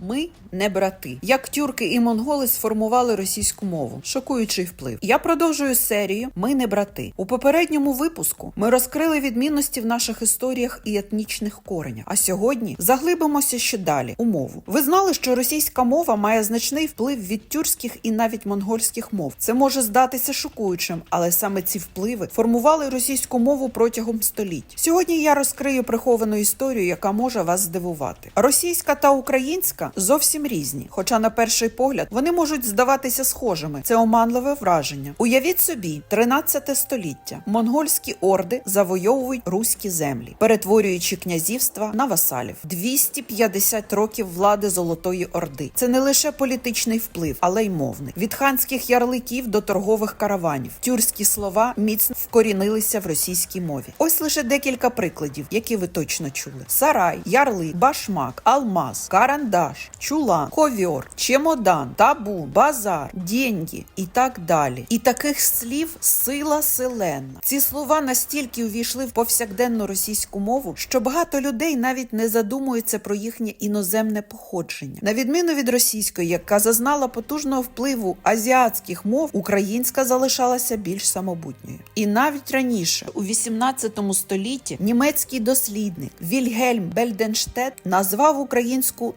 Ми не брати. Як тюрки і монголи сформували російську мову. Шокуючий вплив. Я продовжую серію Ми не брати. У попередньому випуску ми розкрили відмінності в наших історіях і етнічних коренях. А сьогодні заглибимося ще далі у мову. Ви знали, що російська мова має значний вплив від тюркських і навіть монгольських мов. Це може здатися шокуючим, але саме ці впливи формували російську мову протягом століть. Сьогодні я розкрию приховану історію, яка може вас здивувати. Російська та українська зовсім різні, хоча на перший погляд вони можуть здаватися схожими. Це оманливе враження. Уявіть собі, 13 століття монгольські орди завойовують руські землі, перетворюючи князівства на васалів. 250 років влади Золотої Орди. Це не лише політичний вплив, але й мовний. Від ханських ярликів до торгових караванів. Тюркські слова міцно вкорінилися в російській мові. Ось лише декілька прикладів, які ви точно чули: сарай, ярлик, башмак, алмаз, карандаш, чулан, ковьор, чемодан, табу, базар, деньги і так далі. І таких слів сила селенна. Ці слова настільки увійшли в повсякденну російську мову, що багато людей навіть не задумуються про їхнє іноземне походження. На відміну від російської, яка зазнала потужного впливу азіатських мов, українська залишалася більш самобутньою. І навіть раніше, у 18 столітті, німецький дослідник Вільгельм Бельденштет назвав українську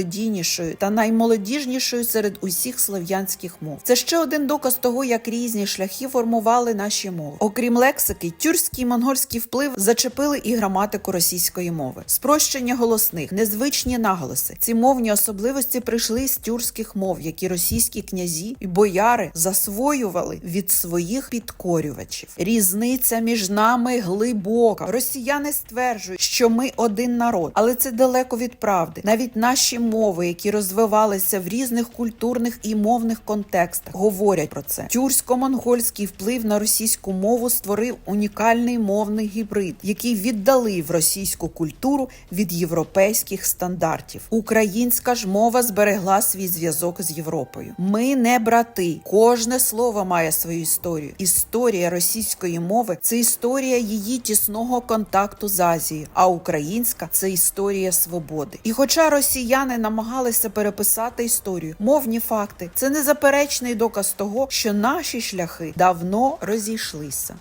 наймелодійнішою та наймолодіжнішою серед усіх слов'янських мов. Це ще один доказ того, як різні шляхи формували наші мови. Окрім лексики, тюркський і монгольський вплив зачепили і граматику російської мови, спрощення голосних, незвичні наголоси. Ці мовні особливості прийшли з тюркських мов, які російські князі і бояри засвоювали від своїх підкорювачів. Різниця між нами глибока. Росіяни стверджують, що ми один народ, але це далеко від правди. Навіть наші мови, які розвивалися в різних культурних і мовних контекстах, говорять про це. Тюрксько-монгольський вплив на російську мову створив унікальний мовний гібрид, який віддалив російську культуру від європейських стандартів. Українська ж мова зберегла свій зв'язок з Європою. Ми не брати. Кожне слово має свою історію. Історія російської мови це історія її тісного контакту з Азією, а українська це історія свободи. І хоча росіяни намагалися переписати історію, мовні факти це незаперечний доказ того, що наші шляхи давно розійшлися.